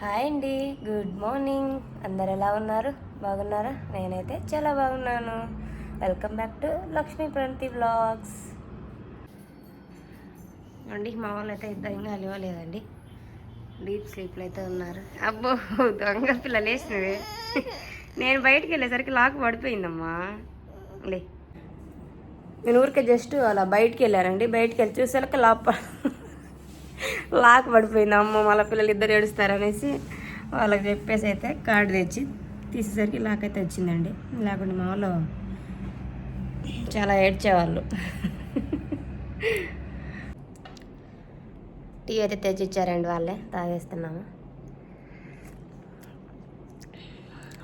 Hi అండి. Good morning. అందరు ఎలా ఉన్నారు? బాగున్నారా? నేనైతే చాలా బాగున్నాను. Welcome back to Lakshmi Pranthi blogs అండి మా వాళ్ళు అయితే ఇద్దరు ఇంకా డీప్ స్లీప్లో అయితే ఉన్నారు. అబ్బో దొంగ పిల్ల లేచినవి. నేను బయటికి వెళ్ళేసరికి లాక్ పడిపోయిందమ్మా. లే. నేను ఊరికే జస్ట్ అలా బయటికి వెళ్ళానండి. బయటికి వెళ్ళి చూసేసరికి లాక్ లాక్ పడిపోయింది అమ్మ మళ్ళీ పిల్లలు ఇద్దరు ఏడుస్తారనేసి వాళ్ళకి చెప్పేసి అయితే కార్డు తెచ్చి తీసేసరికి లాక్ అయితే వచ్చిందండి. లేకుంటే మా వాళ్ళు చాలా ఏడ్చేవాళ్ళు. టీ అయితే తెచ్చి ఇచ్చారండి వాళ్ళే తాగేస్తున్నాము.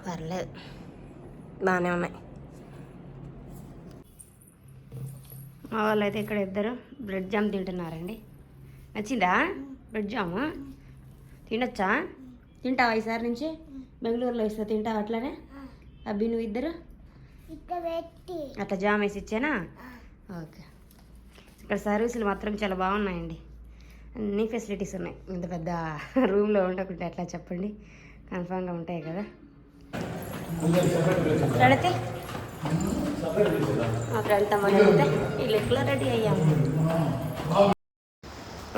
పర్లేదు బాగానే ఉన్నాయి. మా వాళ్ళు అయితే ఇక్కడ ఇద్దరు బ్రెడ్ జామ్ తింటున్నారండి. నచ్చిందా? బ్రెడ్ జాము తినొచ్చా? తింటావా ఈసారి నుంచి? బెంగళూరులో ఇస్తా తింటావా అట్లానే? అబ్బి నువ్వు ఇద్దరు? అట్లా జామ్ వేసి ఇచ్చానా? ఓకే. ఇక్కడ సర్వీసులు మాత్రం చాలా బాగున్నాయండి. అన్ని ఫెసిలిటీస్ ఉన్నాయి. ఇంత పెద్ద రూమ్లో ఉండకుంటే ఎట్లా చెప్పండి. కన్ఫామ్గా ఉంటాయి కదా. మా ఫ్రెండ్ తమ్ముడు అయితే వీళ్ళు ఎట్లా రెడీ అయ్యాము.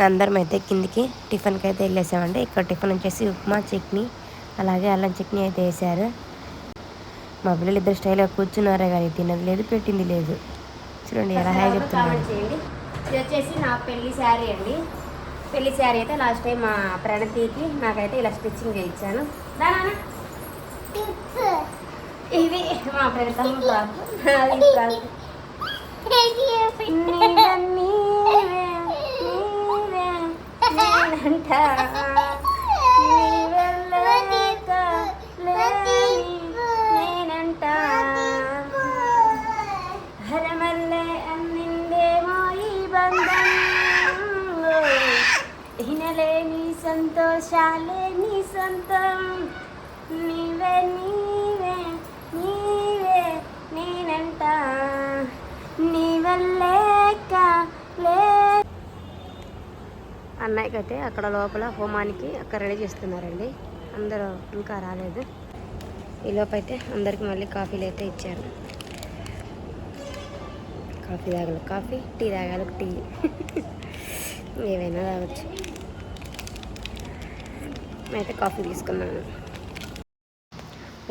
అందరం అయితే కిందికి టిఫిన్కి అయితే వెళ్ళేసామండి. ఇక్కడ టిఫిన్ వచ్చేసి ఉప్మా చట్నీ అలాగే అల్లం చట్నీ అయితే వేసారు. మా పిల్లలు ఇద్దరు స్టైల్గా కూర్చున్నారే కానీ తినది లేదు పెట్టింది లేదు. చూడండి ఎలా హాయ్ చెప్తున్నారు ఇది వచ్చేసి నా పెళ్ళి శారీ అండి. పెళ్ళి శారీ అయితే లాస్ట్ టైం మా ప్రణతికి నాకైతే ఇలా స్టిచ్చింగ్ చేయించాను. దానా ఇది మా ఫ్రెండ్ తమ్ముడు ఫ్రాక్. అది ఫ్రాక్. నీవే, నీవే, నీవే, నేనంట. నీవే లేక లేని నేనంట. హరమల్లె అన్నిందేమో ఈ బంధం వినలేని సంతోషాలే అన్నయ్యకి అయితే అక్కడ లోపల హోమానికి అక్కడ రెడీ చేస్తున్నారండి. అందరూ ఇంకా రాలేదు. ఈ లోపు అయితే అందరికి మళ్ళీ కాఫీలు అయితే ఇచ్చారు. కాఫీ తాగలు. కాఫీ టీ తాగాలి. టీ. ఏవైనా తాగొచ్చు. అయితే కాఫీ తీసుకున్నాను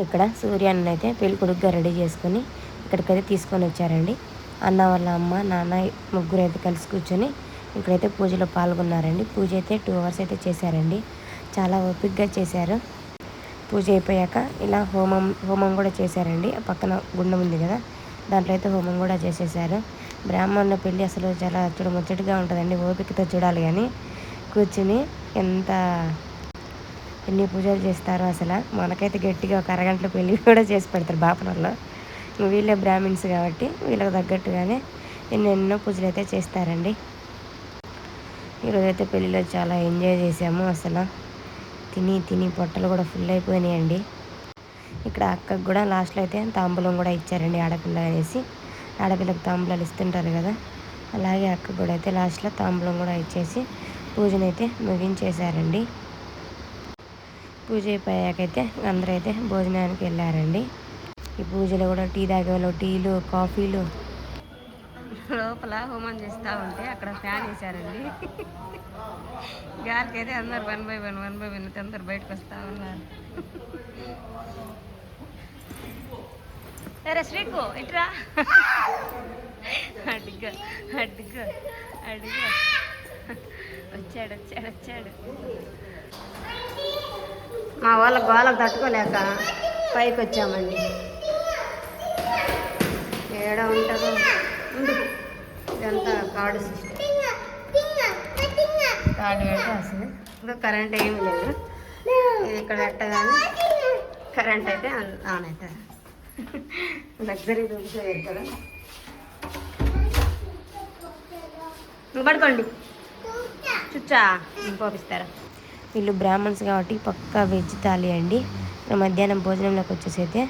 ఇక్కడ సూర్యాన్ని అయితే పెళ్ళి కొడుకుగా రెడీ చేసుకొని ఇక్కడికైతే తీసుకొని వచ్చారండి. అన్న వాళ్ళ అమ్మ నాన్న ముగ్గురు అయితే కలిసి కూర్చొని ఇక్కడైతే పూజలో పాల్గొన్నారండి. పూజ అయితే టూ అవర్స్ అయితే చేశారండి. చాలా ఓపిక్గా చేశారు. పూజ అయిపోయాక ఇలా హోమం హోమం కూడా చేశారండి. ఆ పక్కన గుండం ఉంది కదా దాంట్లో అయితే హోమం కూడా చేసేసారు బ్రాహ్మణుల పెళ్ళి అసలు చాలా చూడముచ్చటగా ఉంటుందండి. ఓపికతో చూడాలి కానీ కూర్చుని ఎంత ఎన్ని పూజలు చేస్తారో అసలు. మనకైతే గట్టిగా ఒక అరగంటలో పెళ్ళి కూడా చేసి పెడతారు బాపనల్లో వీళ్ళే బ్రాహ్మిన్స్ కాబట్టి వీళ్ళకి తగ్గట్టుగానే ఎన్నెన్నో పూజలు అయితే చేస్తారండి. ఈరోజైతే అయితే పెళ్ళిలో చాలా ఎంజాయ్ చేసాము అసలు. తిని తిని పొట్టలు కూడా ఫుల్ అయిపోయినాయండి. ఇక్కడ అక్కకు కూడా లాస్ట్లో అయితే తాంబూలం కూడా ఇచ్చారండి ఆడపిల్ల అనేసి. ఆడపిల్లకు తాంబూలాలు ఇస్తుంటారు కదా. అలాగే అక్క కూడా అయితే లాస్ట్లో తాంబూలం కూడా ఇచ్చేసి పూజనైతే ముగించేశారండి. పూజ అయిపోయాకైతే అందరూ అయితే భోజనానికి వెళ్ళారండి. ఈ పూజలో కూడా టీ తాగే వాళ్ళు టీలు కాఫీలు లోపల హోమం చేస్తూ ఉంటే అక్కడ ఫ్యాన్ వేసారండి గాలికి అయితే అందరు one by one one by one అందరు బయటకు వస్తూ ఉన్నారు. సరే శ్రీకు ఇట్రా. అడిగా అడిగా అడిగా. వచ్చాడు వచ్చాడు వచ్చాడు. మా వాళ్ళ గోలకు తట్టుకోలేక పైకి వచ్చామండి. ఏడ ఉంటారు ఇదంతా కార్డు సిస్టమ్ కార్డు పెడితే వస్తుంది ఇంకా కరెంట్ ఏమి లేదు. ఇక్కడ పెట్టగానే కరెంట్ అయితే ఆన్ అవుతుంది లగ్జరీ రూమ్స్ పెడతారు పడుకోండి. చుచ్చా పంపిస్తారా వీళ్ళు బ్రాహ్మణ్స్ కాబట్టి పక్కా వెజ్ థాలీ అండి. మధ్యాహ్నం భోజనంలోకి వచ్చేసి అయితే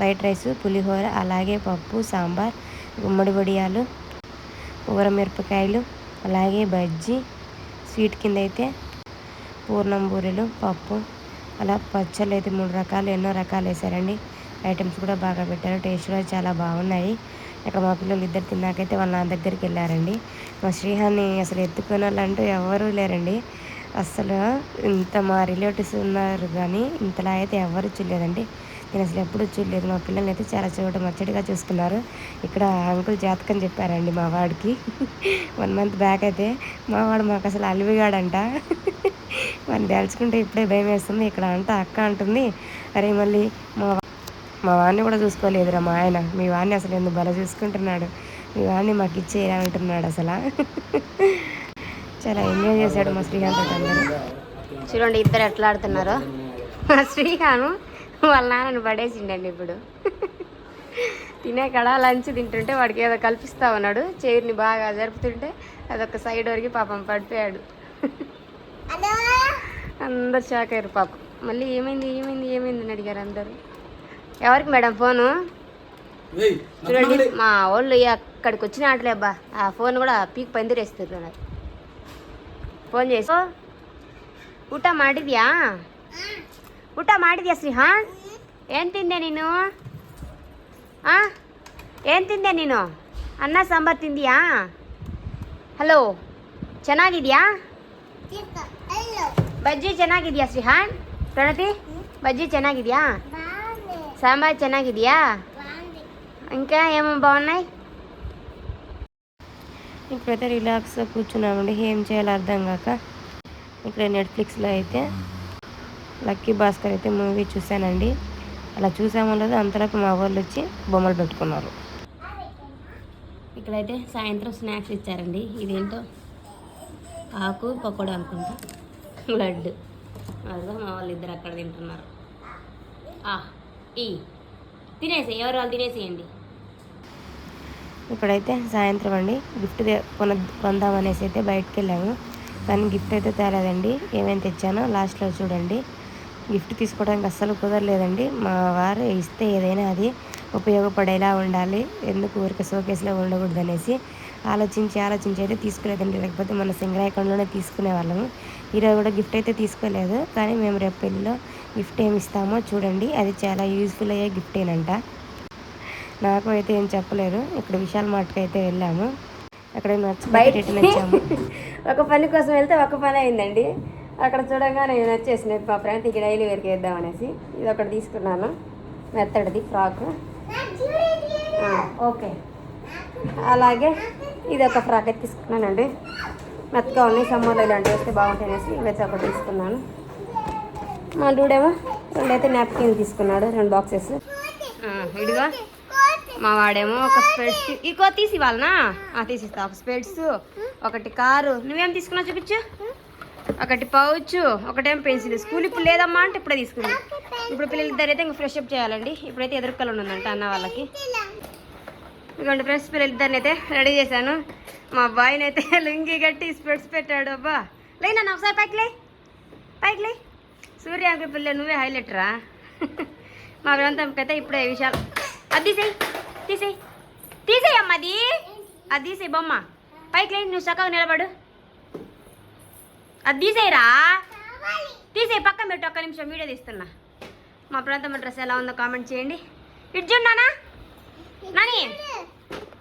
వైట్ రైస్ పులిహోర అలాగే పప్పు సాంబార్ గుమ్మడి వడియాలు ఊరమిరపకాయలు అలాగే బజ్జీ స్వీట్ కింద అయితే పూర్ణం బూరెలు పప్పు అలా పచ్చళ్ళు అయితే మూడు రకాలు ఎన్నో రకాలు వేసారండి. ఐటమ్స్ కూడా బాగా పెట్టారు టేస్ట్ కూడా చాలా బాగున్నాయి. ఇక్కడ మా పిల్లలు ఇద్దరు తిన్నాకైతే వాళ్ళ నా దగ్గరికి వెళ్ళారండి. మా శ్రీహాన్ని అసలు ఎత్తుకునే వాళ్ళు అంటూ ఎవరూ లేరండి. అసలు ఇంత మా రిలేటివ్స్ ఉన్నారు కానీ ఇంతలా అయితే ఎవరు చూడలేదండి. నేను అసలు ఎప్పుడూ చూడలేదు. మా పిల్లల్ని అయితే చాలా చూడటం మచ్చడిగా చూసుకున్నారు ఇక్కడ అంకుల్ జాతకం చెప్పారండి మా వాడికి. వన్ మంత్ బ్యాక్ అయితే మా వాడు మాకు అసలు అలివిగాడంట. మనం తెలుసుకుంటే ఇప్పుడే భయం వేస్తుంది. ఇక్కడ అంట అక్క అంటుంది. అరే మళ్ళీ మా మా వాడిని కూడా చూసుకోలేదురా మా ఆయన. మీ వాడిని అసలు ఎందుకు బల చూసుకుంటున్నాడు? మీ వాడిని మాకు ఇచ్చేయరా అంటున్నాడు అసలు. చాలా ఎంజాయ్ చేశాడు మా శ్రీకాంత్ అందరూ. చూడండి ఇద్దరు ఎట్లా ఆడుతున్నారు. మా శ్రీకాను వాళ్ళ నాన్నని పడేసిండండి ఇప్పుడు తినే కాడ లంచ్ తింటుంటే వాడికి ఏదో కల్పిస్తా ఉన్నాడు చైర్ని బాగా జరుపుతుంటే అదొక సైడ్ వరకు పాపం పడిపోయాడు అందరు షాక్ అయ్యారు పాపం మళ్ళీ ఏమైంది ఏమైంది ఏమైంది అని అడిగారు అందరు ఎవరికి మేడం ఫోను చూడండి మా వాళ్ళు అక్కడికి వచ్చిన ఆటలే అబ్బా ఆ ఫోన్ కూడా పీక్ పందిరేస్తారు నాకు ಫೋನ್ చేసి ಊಟ ಮಾಡಿದ್ಯಾ ಊಟ ಮಾಡಿದ್ಯಾ ಶ್ರೀಹಾನ್ ಏನು ತಿಂದೆ ನೀನು ಆ ಏನು ತಿಂದೆ ನೀನು ಅನ್ನ ಸಾಂಬಾರು ತಿಂದಿಯಾ ಹಲೋ ಚೆನ್ನಾಗಿದ್ಯಾ ಬಜ್ಜಿ ಚೆನ್ನಾಗಿದ್ಯಾ ಶ್ರೀಹಾನ್ ಪ್ರಣತಿ ಬಜ್ಜಿ ಚೆನ್ನಾಗಿದ್ಯಾ సాంబార్ ಚೆನ್ನಾಗಿದ್ಯಾ ఇంకా ఏమేమి బాగున్నాయి ఇప్పుడైతే రిలాక్స్గా కూర్చున్నామండి ఏం చేయాలో అర్థం కాక ఇక్కడ నెట్ఫ్లిక్స్లో అయితే లక్కీ భాస్కర్ అయితే మూవీ చూశానండి. అలా చూసామో లేదో అంతలోకి మా వాళ్ళు వచ్చి బొమ్మలు పెట్టుకున్నారు. ఇక్కడైతే సాయంత్రం స్నాక్స్ ఇచ్చారండి. ఇదేంటో? ఆకు పకోడా అనుకుంటా. లడ్డు. అదిగో మా వాళ్ళు ఇద్దరు అక్కడ తింటున్నారు. ఆ ఈ. తినేసి ఎవరు వాళ్ళు తినేసేయండి. ఇప్పుడైతే సాయంత్రం అండి. గిఫ్ట్ కొన కొందామనేసి అయితే బయటకు వెళ్ళాము. కానీ గిఫ్ట్ అయితే తేలేదండి. ఏమేమి తెచ్చానో లాస్ట్లో చూడండి. గిఫ్ట్ తీసుకోవడానికి అస్సలు కుదరలేదండి. మా వారు ఇస్తే ఏదైనా అది ఉపయోగపడేలా ఉండాలి. ఎందుకు ఊరికే షోకేస్లో ఉండకూడదు అనేసి ఆలోచించి ఆలోచించి అయితే తీసుకోలేదండి లేకపోతే మన సింగరాయకంలోనే తీసుకునే వాళ్ళము. ఈరోజు కూడా గిఫ్ట్ అయితే తీసుకోలేదు. కానీ మేము రేపు పెళ్ళిలో గిఫ్ట్ ఏమి ఇస్తామో చూడండి. అది చాలా యూజ్ఫుల్ అయ్యే గిఫ్టేనంట నాకు అయితే ఏం చెప్పలేదు ఇక్కడ విశాల్ మార్ట్కి అయితే వెళ్ళాము. అక్కడ నచ్చి వచ్చాము. ఒక పని కోసం వెళ్తే ఒక పని అయిందండి. అక్కడ చూడగానే నచ్చేసిన మా ఫ్రెండ్ ఇక్కడ డైలీ వేర్కి వేద్దాం అనేసి ఇది ఒకటి తీసుకున్నాను. మెత్తడిది ఫ్రాక్. ఓకే. అలాగే ఇది ఒక ఫ్రాక్ అయితే తీసుకున్నానండి. మెత్తగా ఉన్నాయి. సమ్మర్లో ఇలాంటివి వస్తే బాగుంటాయి అనేసి ఇవైతే ఒకటి తీసుకున్నాను. మా డూడేమో రెండైతే నాప్కిన్ తీసుకున్నాడు రెండు బాక్సెస్ ఇదిగో. మా వాడేమో ఒక స్పెడ్స్ ఇంకో తీసి వాళ్ళనా తీసిస్తా. ఒక స్పెడ్స్ ఒకటి కారు. నువ్వేం తీసుకున్నావు చూపించు. ఒకటి పౌచ్ ఒకటేం పెన్సిల్. స్కూల్ ఇప్పుడు లేదమ్మా అంటే ఇప్పుడే తీసుకుంది. ఇప్పుడు పిల్లలిద్దరు అయితే ఇంకా ఫ్రెష్ అప్ చేయాలండి. ఇప్పుడైతే ఎదురుకలు ఉందంట అన్న వాళ్ళకి. ఇదిగోండి ఫ్రెండ్స్ పిల్లలిద్దరిని అయితే రెడీ చేశాను. మా అబ్బాయిని అయితే లుంగి కట్టి స్పెట్స్ పెట్టాడు అబ్బా. లేనా ఒకసారి పైకి లే పైకి లే సూర్యాంకి పిల్ల నువ్వే హైలైట్ రా. మా గ్రంథంకి అయితే ఇప్పుడే విషయాలు అది తీసేయి తీసేయి. తీసేయమ్మా అది. అది తీసేయి బొమ్మ. పైకిలే నువ్వు చక్కగా నిలబడు. అది తీసేయరా? తీసేయి పక్కన పెట్టు ఒక్క నిమిషం వీడియో తీస్తున్నా. మా ప్రాంతం డ్రెస్ ఎలా ఉందో కామెంట్ చేయండి. ఇటు చూడనా నాని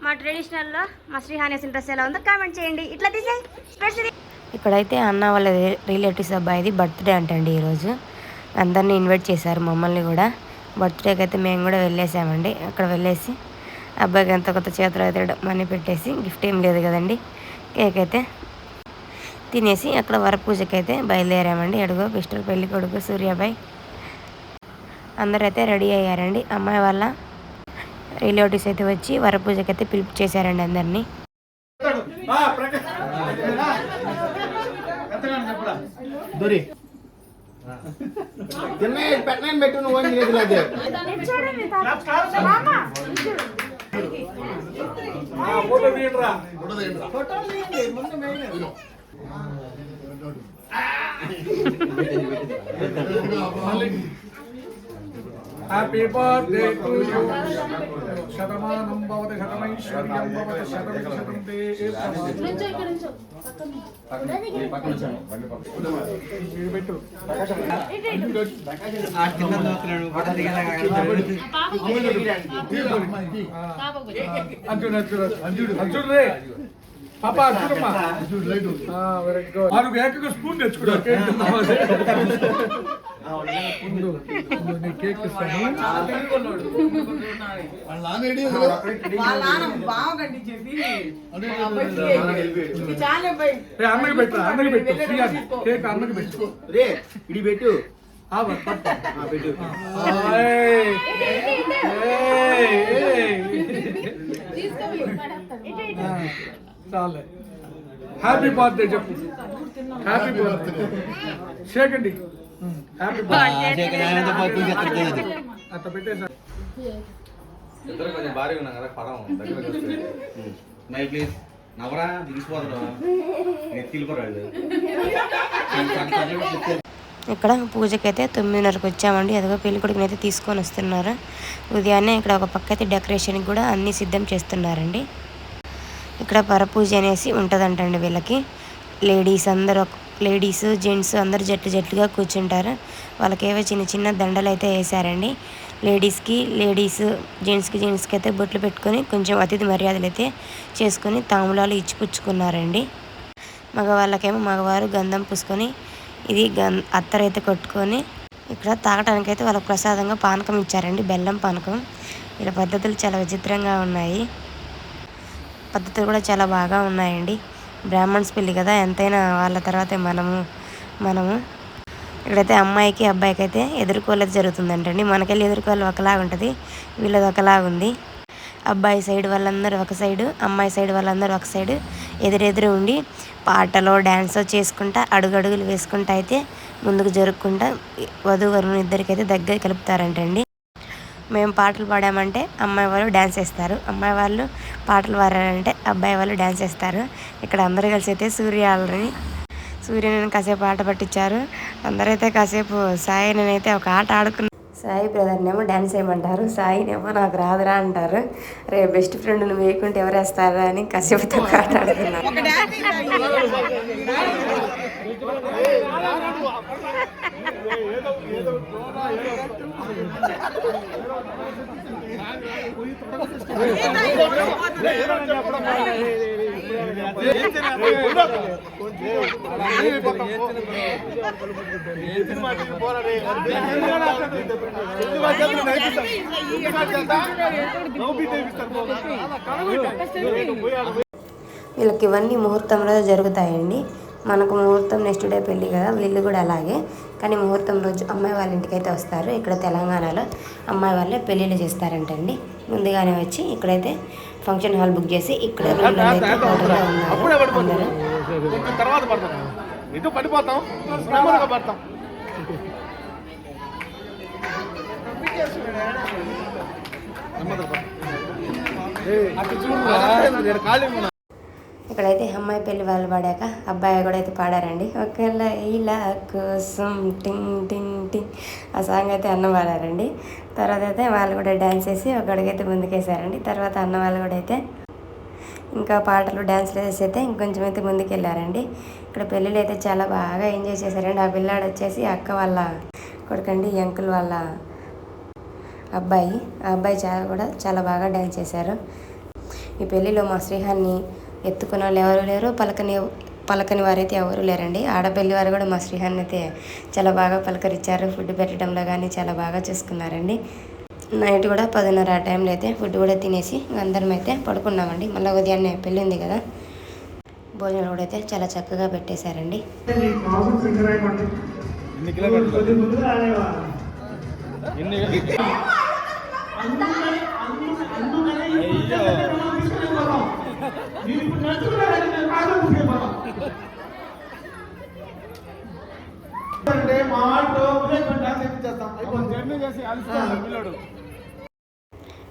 మా ట్రెడిషనల్లో మా శ్రీహానేసిన డ్రెస్ ఎలా ఉందో కామెంట్ చేయండి. ఇట్లా తీసేయి ఇక్కడైతే అన్న వాళ్ళ రిలేటివ్స్ అబ్బాయిది బర్త్డే అంటండి ఈరోజు. అందరినీ ఇన్వైట్ చేశారు మమ్మల్ని కూడా. బర్త్డేకి అయితే మేము కూడా వెళ్ళేసామండి. అక్కడ వెళ్ళేసి అబ్బాయికి ఎంత కొత్త చేతులు అయితే మనీ పెట్టేసి గిఫ్ట్ ఏం లేదు కదండి. కేక్ అయితే తినేసి అక్కడ వరపూజకి అయితే బయలుదేరామండి. అడుగు పిస్టర్ పెళ్ళి కొడుకు సూర్యాబాయ్. అందరూ అయితే రెడీ అయ్యారండి. అమ్మాయి వాళ్ళ రిలేటివ్స్ అయితే వచ్చి వరపూజకి అయితే పిలుపు చేశారండి అందరినీ. దొరి. హ్యాపీ బర్త్డే టు యూ శతమానం భవతి శతమైశ్వర్యం భవతి శతం శతం ఇది పెట్టు. అర్జున్ అర్జున్ అర్జున్ అర్జున్ రే. పాప స్పూన్ కేక్ అన్నకి పెట్టు అన్నకి పెట్టు శ్రీయాది కేక్ అన్నకి పెట్టు. రే ఇడి పెట్టు. ఆ, పట్టు, చాలే హ్యాపీ బర్త్డే చెప్పు. హ్యాపీ బర్త్డే షేకండి హ్యాపీ బర్త్డే అట్ట పెట్టేసా. ఇద్దరు కొంచెం భారీగా ఉన్నాం కదా పదం దగ్గరకు వస్తే. మై ప్లీజ్ నవరా దిగిపోతాడు ఎత్తిపోరాళ్ళు ఇక్కడ పూజకైతే తొమ్మిదిన్నరకు వచ్చామండి. అదిగో పెళ్ళి కొడుకుని అయితే తీసుకొని వస్తున్నారు. ఉదయాన్నే ఇక్కడ ఒక పక్క అయితే డెకరేషన్కి కూడా అన్నీ సిద్ధం చేస్తున్నారండి. ఇక్కడ పరపూజ అనేసి ఉంటుందంటండి వీళ్ళకి. లేడీస్ అందరూ లేడీస్ జెంట్స్ అందరు జట్లు జట్లుగా కూర్చుంటారు. వాళ్ళకేవో చిన్న చిన్న దండలు అయితే వేశారండి. లేడీస్కి లేడీస్ జెంట్స్కి జెంట్స్కి అయితే బొట్లు పెట్టుకొని కొంచెం అతిథి మర్యాదలు అయితే చేసుకొని తాములాలు ఇచ్చిపుచ్చుకున్నారండి. మగవాళ్ళకేమో మగవారు గంధం పూసుకొని ఇది గం అత్తరైతే కొట్టుకొని ఇక్కడ తాగటానికి అయితే వాళ్ళకి ప్రసాదంగా పానకం ఇచ్చారండి. బెల్లం పానకం. ఇలా పద్ధతులు చాలా విచిత్రంగా ఉన్నాయి. పద్ధతులు కూడా చాలా బాగా ఉన్నాయండి. బ్రాహ్మణ్స్ పెళ్ళి కదా ఎంతైనా వాళ్ళ తర్వాతే మనము మనము. ఇక్కడైతే అమ్మాయికి అబ్బాయికి అయితే ఎదుర్కోలేదు జరుగుతుందంటండి. మనకెళ్ళి ఎదుర్కోవాలి ఒకలాగా ఉంటుంది. వీళ్ళది ఒకలాగా ఉంది. అబ్బాయి సైడ్ వాళ్ళందరూ ఒక సైడు అమ్మాయి సైడ్ వాళ్ళందరూ ఒక సైడు ఎదురెదురు ఉండి పాటలో డ్యాన్సో చేసుకుంటా అడుగడుగులు వేసుకుంటా అయితే ముందుకు జరుపుకుంటా వధువరుని ఇద్దరికైతే దగ్గర కలుపుతారంటండి. మేము పాటలు పాడామంటే అమ్మాయి వాళ్ళు డ్యాన్స్ వేస్తారు అమ్మాయి వాళ్ళు పాటలు పాడారంటే అబ్బాయి వాళ్ళు డ్యాన్స్ వేస్తారు ఇక్కడ అందరూ కలిసి అయితే సూర్య ఆల్రెడీ సూర్యని కాసేపు ఆట పట్టించారు అందరైతే కాసేపు సాయి నేనైతే ఒక ఆట ఆడుకున్న సాయి బ్రదర్నేమో డ్యాన్స్ వేయమంటారు సాయినేమో నాకు రాదురా అంటారు రే బెస్ట్ ఫ్రెండ్ నువ్వు వేయకుంటే ఎవరు వేస్తారా అని కాసేపుతో ఆట ఆడుకున్నాను ఏదో వీళ్ళకి ఇవన్నీ ముహూర్తంలో జరుగుతాయండి. మనకు ముహూర్తం నెక్స్ట్ డే పెళ్ళి కదా వీళ్ళు కూడా అలాగే. కానీ ముహూర్తం రోజు అమ్మాయి వాళ్ళ ఇంటికి అయితే వస్తారు. ఇక్కడ తెలంగాణలో అమ్మాయి వాళ్ళే పెళ్ళిళ్ళు చేస్తారంటండి. ముందుగానే వచ్చి ఇక్కడైతే ఫంక్షన్ హాల్ బుక్ చేసి ఇక్కడ ఉన్నారు ఇక్కడైతే అమ్మాయి పెళ్ళి వాళ్ళు పాడాక అబ్బాయి కూడా అయితే పాడారండి. ఒక లైలా కోసం టింగ్ టింగ్ టింగ్ ఆ సాంగ్ అయితే అన్న పాడారండి తర్వాత అయితే వాళ్ళు కూడా డ్యాన్స్ వేసి ఒకడికైతే ముందుకేసారండి. తర్వాత అన్న వాళ్ళు కూడా అయితే ఇంకా పాటలు డ్యాన్స్లు వేసి అయితే ఇంకొంచెం అయితే ముందుకెళ్ళారండి. ఇక్కడ పెళ్ళిళ్ళు అయితే చాలా బాగా ఎంజాయ్ చేశారండి. ఆ పిల్లాడు వచ్చేసి అక్క వాళ్ళ కొడుకండి అంకుల్ వాళ్ళ అబ్బాయి. ఆ అబ్బాయి చాలా కూడా చాలా బాగా డ్యాన్స్ చేశారు. ఈ పెళ్ళిలో మా శ్రీహాన్ని ఎత్తుకున్న వాళ్ళు ఎవరు లేరు పలకని పలకని వారైతే ఎవరు లేరండి ఆడపెళ్ళి వారు కూడా మా శ్రీహాన్ని అయితే చాలా బాగా పలకరించారు ఫుడ్ పెట్టడంలో కానీ చాలా బాగా చూసుకున్నారండి నైట్ కూడా పదిన్నర ఆ టైంలో అయితే ఫుడ్ కూడా తినేసి అందరం అయితే పడుకున్నామండి మళ్ళీ ఉదయాన్నే పెళ్ళి ఉంది కదా భోజనం కూడా అయితే చాలా చక్కగా పెట్టేశారండి ఎన్ని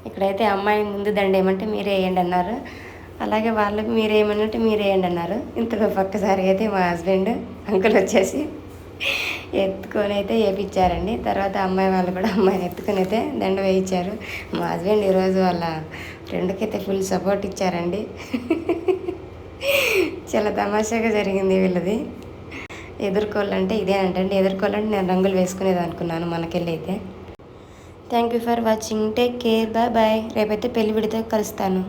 ఇక్కడైతే అమ్మాయి ముందు దండ ఏమంటే మీరే వేయండి అన్నారు. అలాగే వాళ్ళకి మీరు ఏమన్నట్టు మీరు వేయండి అన్నారు. ఇంతలో పక్కసారి అయితే మా హస్బెండ్ అంకుల్ వచ్చేసి ఎత్తుకొని అయితే వేయించారండి తర్వాత అమ్మాయి వాళ్ళు కూడా అమ్మాయిని ఎత్తుకొని అయితే దండ వేయించారు. మా హస్బెండ్ ఈరోజు వాళ్ళ రెండుకైతే ఫుల్ సపోర్ట్ ఇచ్చారండి. చాలా తమాషాగా జరిగింది వీళ్ళది. ఎదుర్కోవాలంటే ఇదే అంటే ఎదుర్కోవాలంటే నేను రంగులు వేసుకునేది అనుకున్నాను మనకెళ్ళి అయితే thank you for watching take care bye bye రేపైతే పెళ్ళి విడితో కలుస్తాను.